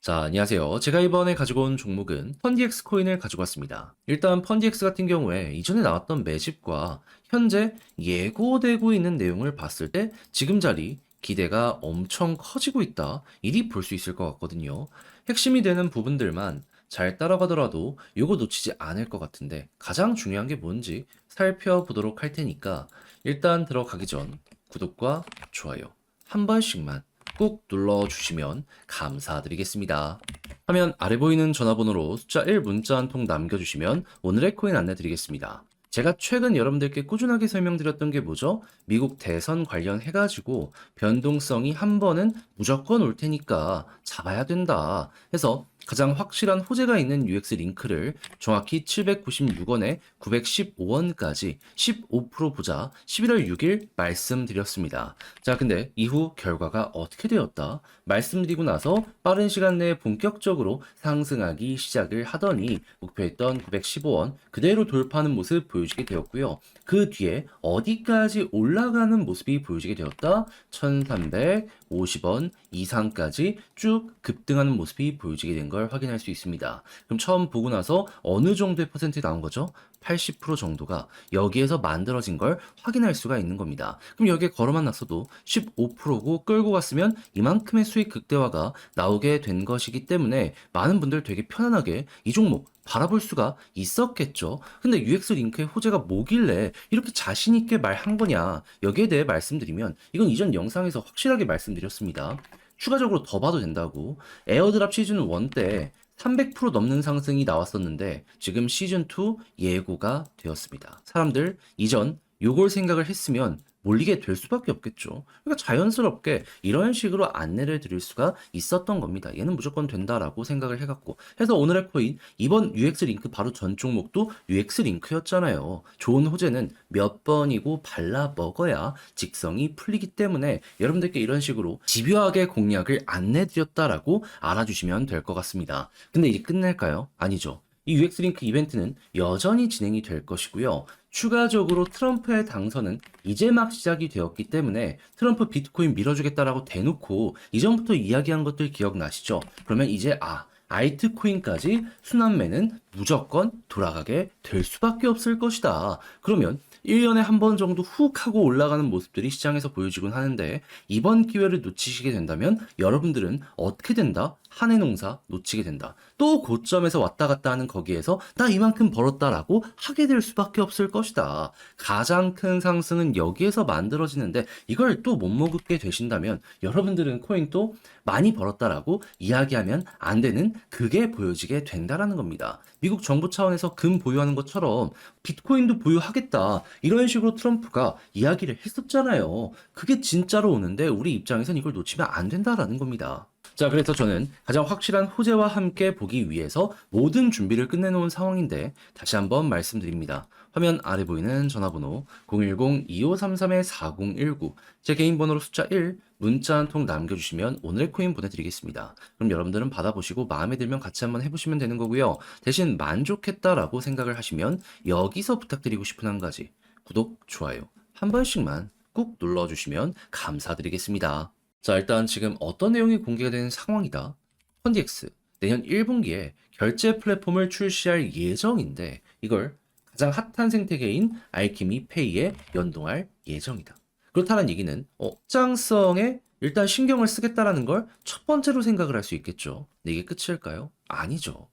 자, 안녕하세요. 제가 이번에 가지고 온 종목은 펀디엑스 코인을 가지고 왔습니다. 일단 펀디엑스 같은 경우에 이전에 나왔던 매집과 현재 예고되고 있는 내용을 봤을 때 지금 자리 기대가 엄청 커지고 있다. 이리 볼 수 있을 것 같거든요. 핵심이 되는 부분들만 잘 따라가더라도 이거 놓치지 않을 것 같은데 가장 중요한 게 뭔지 살펴보도록 할 테니까 일단 들어가기 전 구독과 좋아요 한 번씩만 꾹 눌러주시면 감사드리겠습니다. 화면 아래 보이는 전화번호로 숫자 1 문자 한 통 남겨주시면 오늘의 코인 안내드리겠습니다. 제가 최근 여러분들께 꾸준하게 설명드렸던 게 뭐죠? 미국 대선 관련해가지고 변동성이 한 번은 무조건 올 테니까 잡아야 된다. 해서 가장 확실한 호재가 있는 UX 링크를 정확히 796원에 915원까지 15% 보자 11월 6일 말씀드렸습니다. 자, 근데 이후 결과가 어떻게 되었다? 말씀드리고 나서 빠른 시간 내에 본격적으로 상승하기 시작을 하더니 목표했던 915원 그대로 돌파하는 모습 보여주게 되었고요. 그 뒤에 어디까지 올라가는 모습이 보여지게 되었다? 1350원 이상까지 쭉 급등하는 모습이 보여지게 된걸 확인할 수 있습니다. 그럼 처음 보고 나서 어느 정도의 퍼센트 나온 거죠? 80% 정도가 여기에서 만들어진 걸 확인할 수가 있는 겁니다. 그럼 여기에 걸어만 놨어도 15%고 끌고 갔으면 이만큼의 수익 극대화가 나오게 된 것이기 때문에 많은 분들 되게 편안하게 이 종목 바라볼 수가 있었겠죠. 근데 UX 링크의 호재가 뭐길래 이렇게 자신있게 말한 거냐. 여기에 대해 말씀드리면 이건 이전 영상에서 확실하게 말씀드렸습니다. 추가적으로 더 봐도 된다고. 에어드랍 시즌 1 때 300% 넘는 상승이 나왔었는데 지금 시즌 2 예고가 되었습니다. 사람들 이전 요걸 생각을 했으면 몰리게 될 수밖에 없겠죠. 그러니까 자연스럽게 이런 식으로 안내를 드릴 수가 있었던 겁니다. 얘는 무조건 된다라고 생각을 해갖고. 해서 오늘의 코인, 이번 UX 링크 바로 전 종목도 UX 링크였잖아요. 좋은 호재는 몇 번이고 발라 먹어야 직성이 풀리기 때문에 여러분들께 이런 식으로 집요하게 공략을 안내 드렸다라고 알아주시면 될 것 같습니다. 근데 이제 끝낼까요? 아니죠. 이 UX 링크 이벤트는 여전히 진행이 될 것이고요. 추가적으로 트럼프의 당선은 이제 막 시작이 되었기 때문에 트럼프 비트코인 밀어주겠다라고 대놓고 이전부터 이야기한 것들 기억나시죠? 그러면 이제 아 알트코인까지 순환매는 무조건 돌아가게 될 수밖에 없을 것이다. 그러면 1년에 한 번 정도 훅 하고 올라가는 모습들이 시장에서 보여지곤 하는데 이번 기회를 놓치시게 된다면 여러분들은 어떻게 된다? 한해 농사 놓치게 된다. 또 고점에서 왔다 갔다 하는 거기에서 나 이만큼 벌었다라고 하게 될 수밖에 없을 것이다. 가장 큰 상승은 여기에서 만들어지는데 이걸 또 못 먹게 되신다면 여러분들은 코인 또 많이 벌었다라고 이야기하면 안 되는 그게 보여지게 된다라는 겁니다. 미국 정부 차원에서 금 보유하는 것처럼 비트코인도 보유하겠다. 이런 식으로 트럼프가 이야기를 했었잖아요. 그게 진짜로 오는데 우리 입장에선 이걸 놓치면 안 된다라는 겁니다. 자, 그래서 저는 가장 확실한 호재와 함께 보기 위해서 모든 준비를 끝내놓은 상황인데 다시 한번 말씀드립니다. 화면 아래 보이는 전화번호 010-2533-4019 제 개인 번호로 숫자 1 문자 한 통 남겨주시면 오늘 코인 보내드리겠습니다. 그럼 여러분들은 받아보시고 마음에 들면 같이 한번 해보시면 되는 거고요. 대신 만족했다라고 생각을 하시면 여기서 부탁드리고 싶은 한 가지 구독, 좋아요 한 번씩만 꾹 눌러주시면 감사드리겠습니다. 자, 일단 지금 어떤 내용이 공개가 된 상황이다. 펀디엑스 내년 1분기에 결제 플랫폼을 출시할 예정인데 이걸 가장 핫한 생태계인 알키미 페이에 연동할 예정이다. 그렇다는 얘기는 어, 확장성에 일단 신경을 쓰겠다라는 걸 첫 번째로 생각을 할 수 있겠죠. 근데 이게 끝일까요? 아니죠.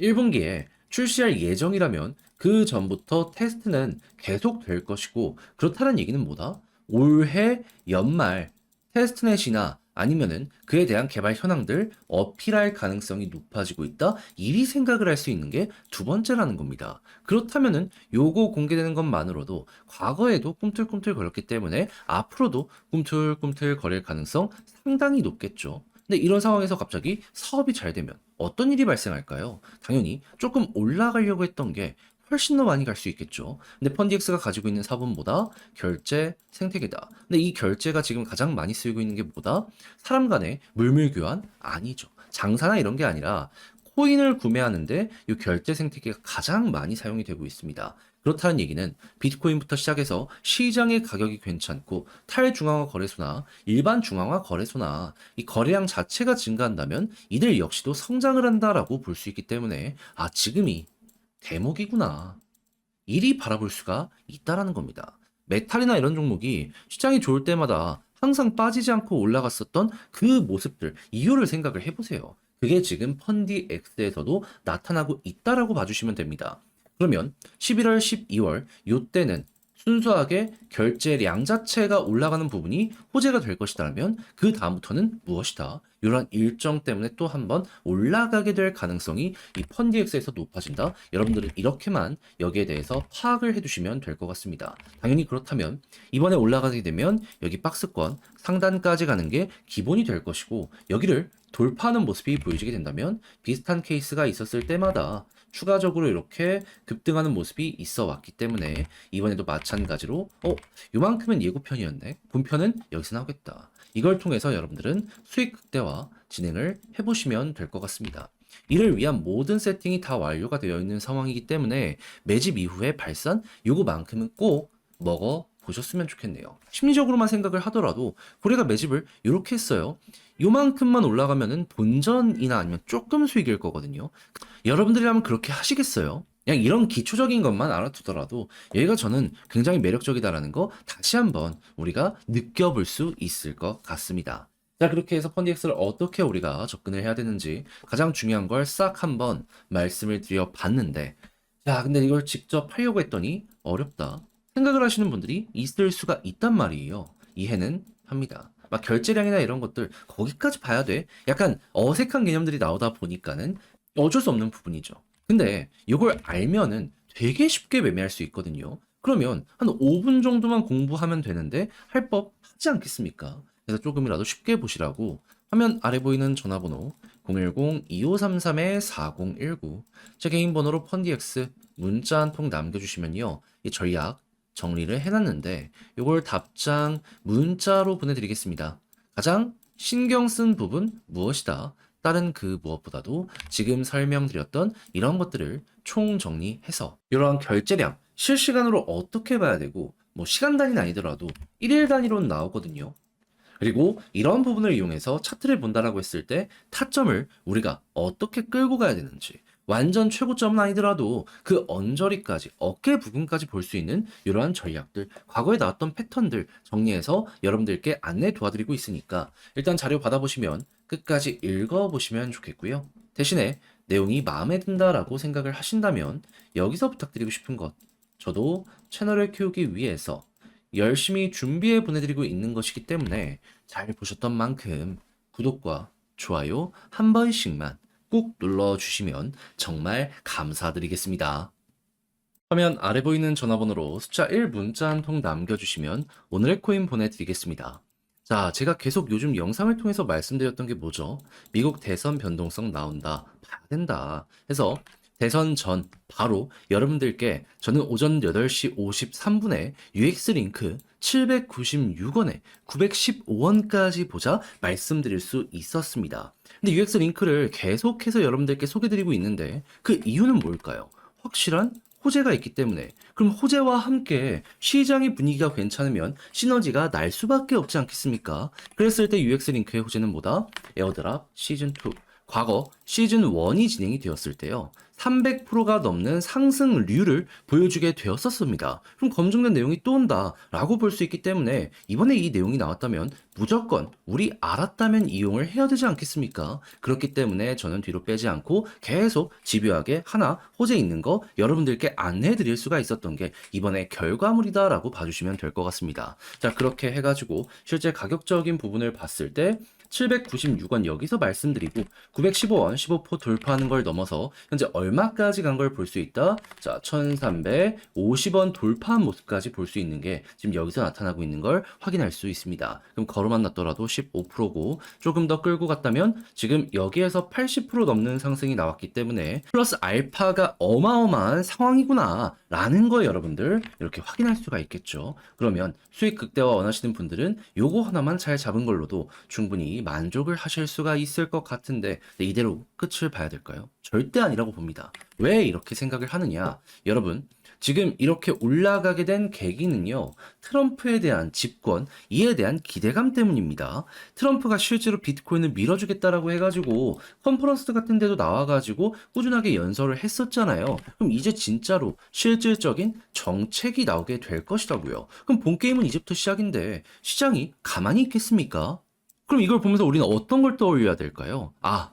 1분기에 출시할 예정이라면 그 전부터 테스트는 계속 될 것이고 그렇다는 얘기는 뭐다? 올해 연말 테스트넷이나 아니면은 그에 대한 개발 현황들 어필할 가능성이 높아지고 있다. 이리 생각을 할 수 있는 게 두 번째라는 겁니다. 그렇다면은 요거 공개되는 것만으로도 과거에도 꿈틀꿈틀 거렸기 때문에 앞으로도 꿈틀꿈틀 거릴 가능성 상당히 높겠죠. 근데 이런 상황에서 갑자기 사업이 잘 되면 어떤 일이 발생할까요? 당연히 조금 올라가려고 했던 게 훨씬 더 많이 갈 수 있겠죠. 근데 펀디엑스가 가지고 있는 사본보다 결제 생태계다. 근데 이 결제가 지금 가장 많이 쓰이고 있는 게 뭐다? 사람 간의 물물 교환? 아니죠. 장사나 이런 게 아니라 코인을 구매하는데 이 결제 생태계가 가장 많이 사용이 되고 있습니다. 그렇다는 얘기는 비트코인부터 시작해서 시장의 가격이 괜찮고 탈중앙화 거래소나 일반 중앙화 거래소나 이 거래량 자체가 증가한다면 이들 역시도 성장을 한다라고 볼 수 있기 때문에 아 지금이 대목이구나. 이리 바라볼 수가 있다라는 겁니다. 메탈이나 이런 종목이 시장이 좋을 때마다 항상 빠지지 않고 올라갔었던 그 모습들, 이유를 생각을 해보세요. 그게 지금 펀디 X에서도 나타나고 있다라고 봐주시면 됩니다. 그러면 11월, 12월 요때는 순수하게 결제량 자체가 올라가는 부분이 호재가 될 것이다면 그 다음부터는 무엇이다. 이러한 일정 때문에 또 한 번 올라가게 될 가능성이 이 펀디엑스에서 높아진다. 여러분들은 이렇게만 여기에 대해서 파악을 해두시면 될 것 같습니다. 당연히 그렇다면 이번에 올라가게 되면 여기 박스권 상단까지 가는 게 기본이 될 것이고 여기를 돌파하는 모습이 보여지게 된다면 비슷한 케이스가 있었을 때마다 추가적으로 이렇게 급등하는 모습이 있어 왔기 때문에 이번에도 마찬가지로 어 요만큼은 예고편이었네 본편은 여기서 나오겠다 이걸 통해서 여러분들은 수익 극대화 진행을 해보시면 될 것 같습니다 이를 위한 모든 세팅이 다 완료가 되어 있는 상황이기 때문에 매집 이후에 발산 요거만큼은 꼭 먹어 보셨으면 좋겠네요. 심리적으로만 생각을 하더라도 고래가 매집을 이렇게 했어요. 요만큼만 올라가면은 본전이나 아니면 조금 수익일 거거든요. 여러분들이라면 그렇게 하시겠어요? 그냥 이런 기초적인 것만 알아두더라도 얘가 저는 굉장히 매력적이다라는 거 다시 한번 우리가 느껴볼 수 있을 것 같습니다. 자, 그렇게 해서 펀디엑스를 어떻게 우리가 접근을 해야 되는지 가장 중요한 걸 싹 한번 말씀을 드려 봤는데, 야, 근데 이걸 직접 하려고 했더니 어렵다. 생각을 하시는 분들이 있을 수가 있단 말이에요. 이해는 합니다. 막 결제량이나 이런 것들 거기까지 봐야 돼. 약간 어색한 개념들이 나오다 보니까는 어쩔 수 없는 부분이죠. 근데 이걸 알면은 되게 쉽게 매매할 수 있거든요. 그러면 한 5분 정도만 공부하면 되는데 할 법 하지 않겠습니까? 그래서 조금이라도 쉽게 보시라고 화면 아래 보이는 전화번호 010-2533-4019 제 개인 번호로 펀디엑스 문자 한 통 남겨주시면요. 이 전략 정리를 해놨는데 이걸 답장 문자로 보내드리겠습니다. 가장 신경 쓴 부분 무엇이다? 다른 그 무엇보다도 지금 설명드렸던 이런 것들을 총정리해서 이러한 결제량 실시간으로 어떻게 봐야 되고 뭐 시간 단위는 아니더라도 일일 단위로는 나오거든요. 그리고 이런 부분을 이용해서 차트를 본다라고 했을 때 타점을 우리가 어떻게 끌고 가야 되는지 완전 최고점은 아니더라도 그 언저리까지 어깨 부분까지 볼 수 있는 이러한 전략들 과거에 나왔던 패턴들 정리해서 여러분들께 안내 도와드리고 있으니까 일단 자료 받아보시면 끝까지 읽어보시면 좋겠고요. 대신에 내용이 마음에 든다라고 생각을 하신다면 여기서 부탁드리고 싶은 것 저도 채널을 키우기 위해서 열심히 준비해 보내드리고 있는 것이기 때문에 잘 보셨던 만큼 구독과 좋아요 한 번씩만 꾹 눌러주시면 정말 감사드리겠습니다. 화면 아래 보이는 전화번호로 숫자 1 문자 한 통 남겨주시면 오늘의 코인 보내드리겠습니다. 자, 제가 계속 요즘 영상을 통해서 말씀드렸던 게 뭐죠? 미국 대선 변동성 나온다. 봐야 된다. 해서 대선 전 바로 여러분들께 저는 오전 8시 53분에 UX 링크 796원에 915원까지 보자 말씀드릴 수 있었습니다. 근데 UX 링크를 계속해서 여러분들께 소개드리고 있는데 그 이유는 뭘까요? 확실한 호재가 있기 때문에 그럼 호재와 함께 시장의 분위기가 괜찮으면 시너지가 날 수밖에 없지 않겠습니까? 그랬을 때 UX 링크의 호재는 뭐다? 에어드랍 시즌 2 과거 시즌 1이 진행이 되었을 때요. 300%가 넘는 상승률을 보여주게 되었었습니다. 그럼 검증된 내용이 또 온다라고 볼 수 있기 때문에 이번에 이 내용이 나왔다면 무조건 우리 알았다면 이용을 해야 되지 않겠습니까? 그렇기 때문에 저는 뒤로 빼지 않고 계속 집요하게 하나 호재 있는 거 여러분들께 안내해 드릴 수가 있었던 게 이번에 결과물이다라고 봐주시면 될 것 같습니다. 자 그렇게 해가지고 실제 가격적인 부분을 봤을 때 796원 여기서 말씀드리고 915원 15포 돌파하는 걸 넘어서 현재 얼마까지 간 걸 볼 수 있다? 자, 1350원 돌파한 모습까지 볼 수 있는 게 지금 여기서 나타나고 있는 걸 확인할 수 있습니다. 그럼 걸어만 놨더라도 15%고 조금 더 끌고 갔다면 지금 여기에서 80% 넘는 상승이 나왔기 때문에 플러스 알파가 어마어마한 상황이구나 라는 거 여러분들 이렇게 확인할 수가 있겠죠. 그러면 수익 극대화 원하시는 분들은 요거 하나만 잘 잡은 걸로도 충분히 만족을 하실 수가 있을 것 같은데 네, 이대로 끝을 봐야 될까요? 절대 아니라고 봅니다. 왜 이렇게 생각을 하느냐? 여러분, 지금 이렇게 올라가게 된 계기는요, 트럼프에 대한 집권, 이에 대한 기대감 때문입니다. 트럼프가 실제로 비트코인을 밀어주겠다라고 해가지고 컨퍼런스 같은 데도 나와가지고 꾸준하게 연설을 했었잖아요. 그럼 이제 진짜로 실질적인 정책이 나오게 될 것이라고요. 그럼 본 게임은 이제부터 시작인데 시장이 가만히 있겠습니까? 그럼 이걸 보면서 우리는 어떤 걸 떠올려야 될까요? 아,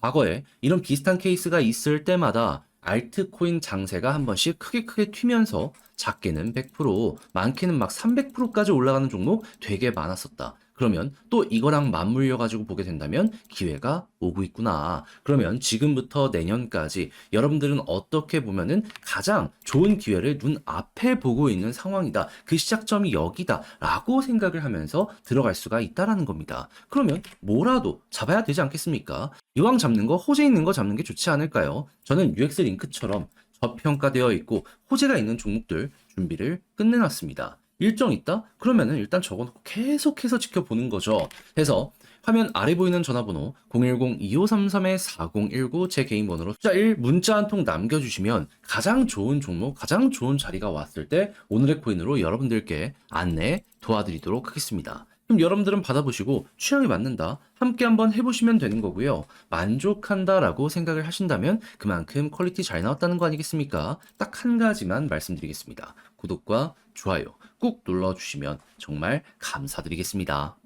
과거에 이런 비슷한 케이스가 있을 때마다 알트코인 장세가 한 번씩 크게 크게 튀면서 작게는 100%, 많게는 막 300%까지 올라가는 종목 되게 많았었다. 그러면 또 이거랑 맞물려 가지고 보게 된다면 기회가 오고 있구나. 그러면 지금부터 내년까지 여러분들은 어떻게 보면은 가장 좋은 기회를 눈 앞에 보고 있는 상황이다. 그 시작점이 여기다. 라고 생각을 하면서 들어갈 수가 있다라는 겁니다. 그러면 뭐라도 잡아야 되지 않겠습니까? 이왕 잡는 거 호재 있는 거 잡는 게 좋지 않을까요? 저는 UX 링크처럼 저평가되어 있고 호재가 있는 종목들 준비를 끝내놨습니다. 일정 있다? 그러면은 일단 적어놓고 계속해서 지켜보는 거죠. 해서 화면 아래 보이는 전화번호 010-2533-4019 제 개인 번호로 숫자 1 문자 한 통 남겨주시면 가장 좋은 종목, 가장 좋은 자리가 왔을 때 오늘의 코인으로 여러분들께 안내 도와드리도록 하겠습니다. 그럼 여러분들은 받아보시고 취향에 맞는다. 함께 한번 해보시면 되는 거고요. 만족한다 라고 생각을 하신다면 그만큼 퀄리티 잘 나왔다는 거 아니겠습니까? 딱 한 가지만 말씀드리겠습니다. 구독과 좋아요 꾹 눌러주시면 정말 감사드리겠습니다.